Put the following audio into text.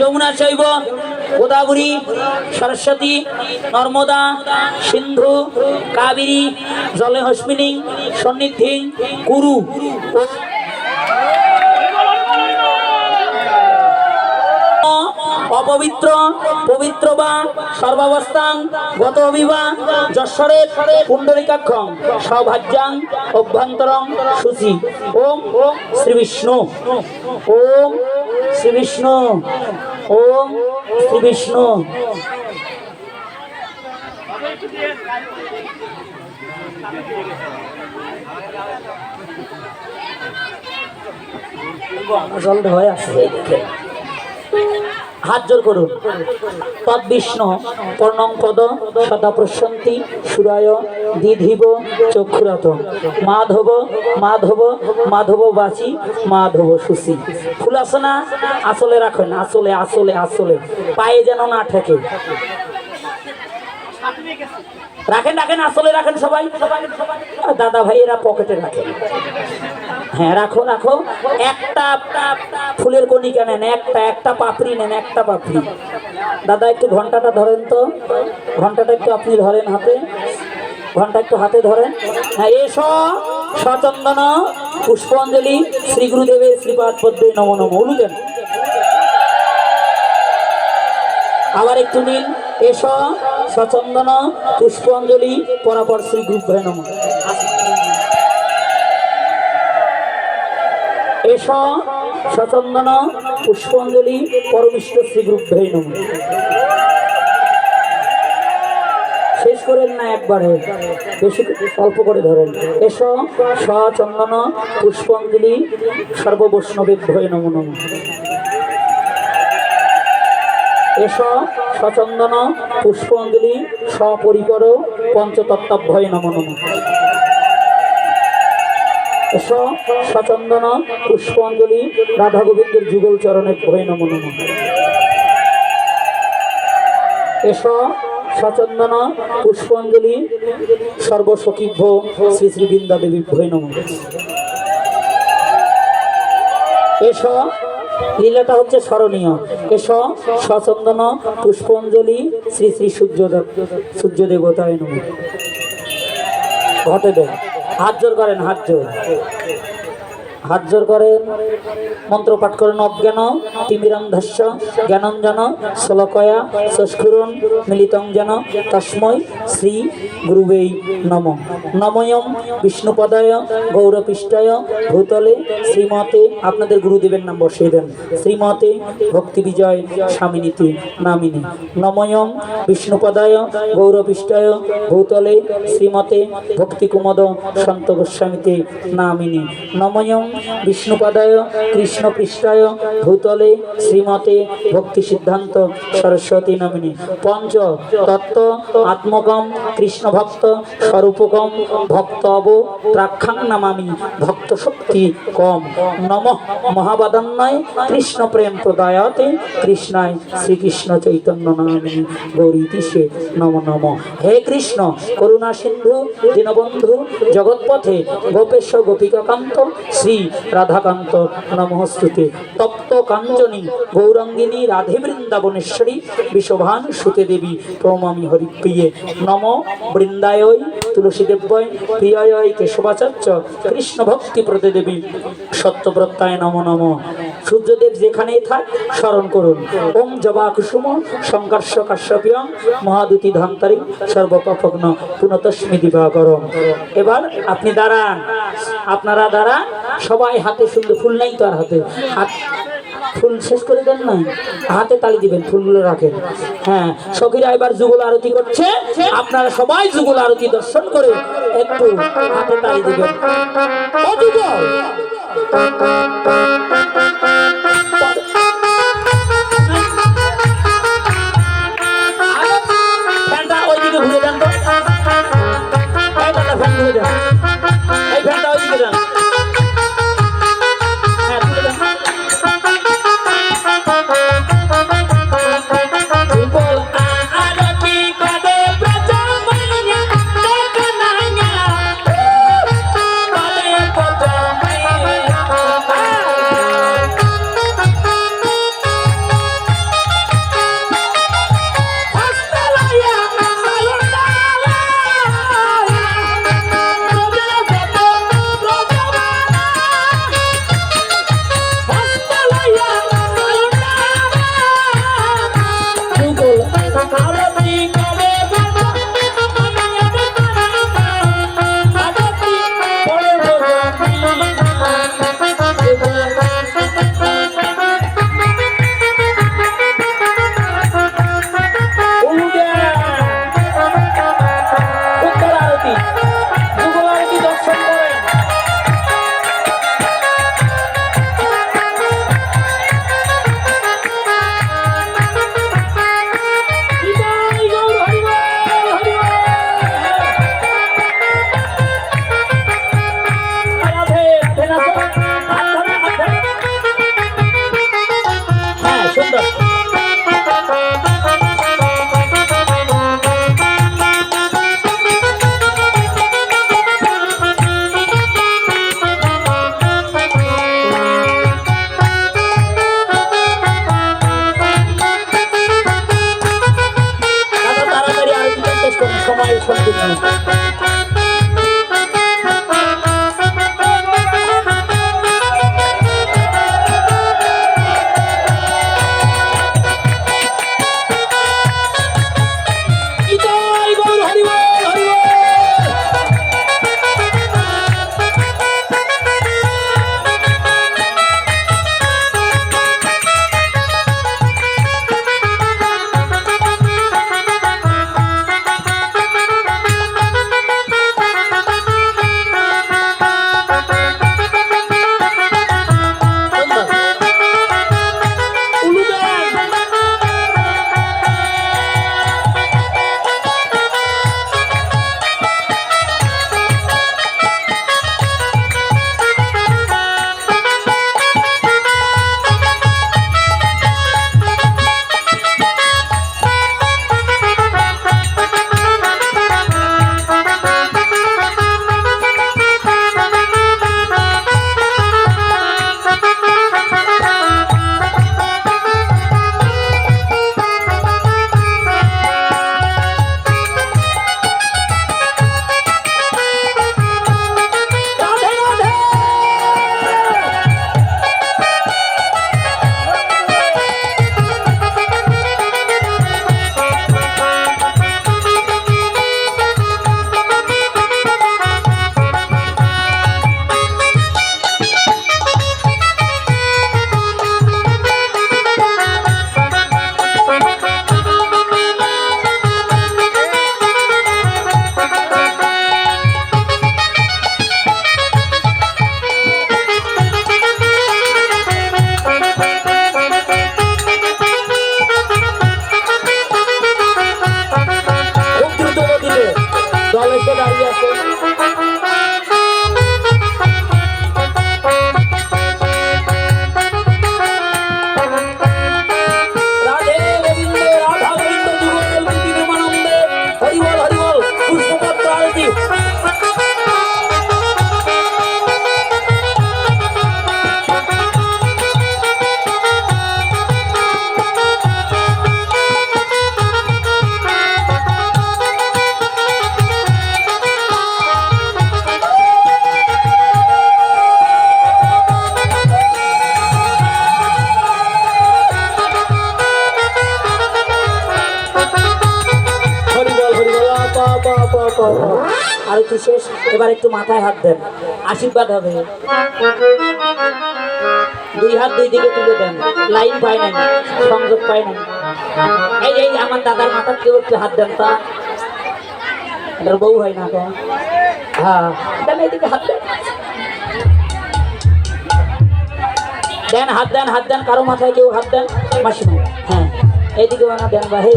যমুনা শৈব গোদাবরী সরস্বতী নর্মদা সিন্ধু কাবেরী জলে হস্মিনী সন্নিধি কুরু। অপবিত্র পবিত্র বা সর্বাবস্থাং গত অভিবাং যশ্বরের পুণ্ডরিকাক্ষং সৌভাজ্যাং অভ্যন্তরং, সুচি। ওম, শ্রী বিষ্ণু। ওম, শ্রী বিষ্ণু। ওম, শ্রী বিষ্ণু। হয়ে আছে এইদিকে। হাত জোর করুন। পদ বিষ্ণু পর্ণং পদ, সদা প্রশান্তি সুরায় দিধিব চক্ষুরত। মাধব মাধব মাধব বাচি, মাধব সুশি ফুলাসনা, আসলে রাখেন, আসলে আসলে আসলে। পায়ে যেন না ঠেকে। রাখেন রাখেন আসলে রাখেন সবাই। দাদা ভাইয়েরা পকেটে রাখেন। হ্যাঁ রাখো রাখো। একটা ফুলের কণিকা নেন, একটা একটা পাপড়ি নেন, একটা পাপড়ি। দাদা, একটু ঘন্টাটা ধরেন তো। ঘন্টাটা একটু আপনি ধরেন হাতে। ঘণ্টা একটু হাতে ধরেন। হ্যাঁ এসো। সচন্দন পুষ্পাঞ্জলি, শ্রী গুরুদেবের শ্রীপাদ পদ্মে নম নম। উলুদেন আবার একটু নিন এসো সচন্দন পুষ্পাঞ্জলি পরাপর শ্রী গুরুভয় নম। এস সচন্দন পুষ্পাঞ্জলি পরমিষ্ট শ্রী গুরুভ্যই নম। শেষ করেন না একবারে, বেশি অল্প করে ধরেন। এস সচন্দন পুষ্পাঞ্জলি সর্ববৈষ্ণবে ভয় নম নম। এস, সচন্দন, পুষ্পাঞ্জলি, সপরিকর পঞ্চতত্ত্বাভ্যয় নম নম। এস, সচন্দন, পুষ্পাঞ্জলি রাধা গোবিন্দের যুগল চরণে ভয় নম নম। এস, সচন্দন, পুষ্পাঞ্জলি সর্বসখীভ্য শ্রী শ্রী বৃন্দা দেবী ভয় নম। এস লীলাটা হচ্ছে স্মরণীয়। এস, সচন্দন, পুষ্পাঞ্জলি, শ্রী শ্রী সূর্য সূর্য দেবতায় নম। ঘটে দেয়। হাত জোর করেন, হাত জোর। হাত জোর করেন মন্ত্র পাঠ করেন অজ্ঞান তিমিরান্ধস্য জ্ঞানঞ্জন শ্লোকয়া সংস্ফুরণ মিলিতং যেন তস্মৈ, শ্রী গুরুবেই নম। নময়ম বিষ্ণুপদায় গৌরপৃষ্ঠায় ভূতলে, শ্রীমতে, আপনাদের গুরুদেবের নাম বসিয়ে দেন। শ্রীমতে, ভক্তি বিজয় স্বামিনীতি নামিনী। নময়ম বিষ্ণুপদায় গৌরপৃষ্ঠায় ভূতলে, শ্রীমতে ভক্তিকুমদ সন্ত গোস্বামীতে নামিনী। নময়ম বিষ্ণুপদায়, কৃষ্ণপৃষ্ঠায়, ভূতলে, শ্রীমতে ভক্তি সিদ্ধান্ত, সরস্বতী নামিনী। পঞ্চ তত্ত্ব আত্মকম কৃষ্ণ ভক্ত স্বরূপকম ভক্ত অব প্রাক্ষাং নামামি, ভক্ত শক্তি কম। নম মহাবাদান্নয় কৃষ্ণ প্রেম প্রদায়তে, কৃষ্ণায় শ্রীকৃষ্ণ চৈতন্য নামিনী গৌরীতিশে নম নম। হে কৃষ্ণ, করুণা সিন্ধু, দীনবন্ধু, জগৎপথে গোপেশ গোপিকাকান্ত, শ্রী রাধাকান্ত নমস্তুতে তপ্ত কাঞ্জনী গৌরাঙ্গিনী, রাধে বৃন্দাবনেশ্বরী বিশ্বভান সুতে দেবী, প্রমামি হরিপ্রিয়ে নম বৃন্দায় তুলসীদেব্যয় প্রিয়ায় কেশবাচার্য কৃষ্ণ ভক্তি প্রদে দেবী, সত্যব্রতায় নম নম। সূর্যদেব যেখানেই থাক, স্মরণ করুন। ওম জবা কুসুম সংকর্ষ কাশ্যপিয়ং মহাদুতি ধান্তারিক সর্বপাপগ্ন পুনতস্মি দিবাকরম। এবার আপনি দাঁড়ান। আপনারা দাঁড়ান। সবাই হাতে সুন্দর ফুল নাই তার হাতে। হাত ফুল শেষ করে দেন না হাতে তালি দিবেন, ফুলগুলো রাখেন। হ্যাঁ সখীরা এবার যুগল আরতি করছে। আপনারা সবাই যুগল আরতি দর্শন করে একটু হাতে তালি দিবেন। সত্যি আর একটু শেষ, এবার একটু মাথায় হাত দেন, আশীর্বাদ হবে। দুই হাত দুই দিকে তুলে দেন, লাইন পায় নাই, সংযোগ পায় নাই। এই এই আমার দাদার মাথা কেউ একটু হাত দেন তা? এটার বউ হয় না হ্যাঁ দেন হাত দেন। দেন, হাত দেন হাত দেন, কারও মাথায় কেউ হাত দেন? মাসিমা হ্যাঁ এইদিকে না দেন বা হে।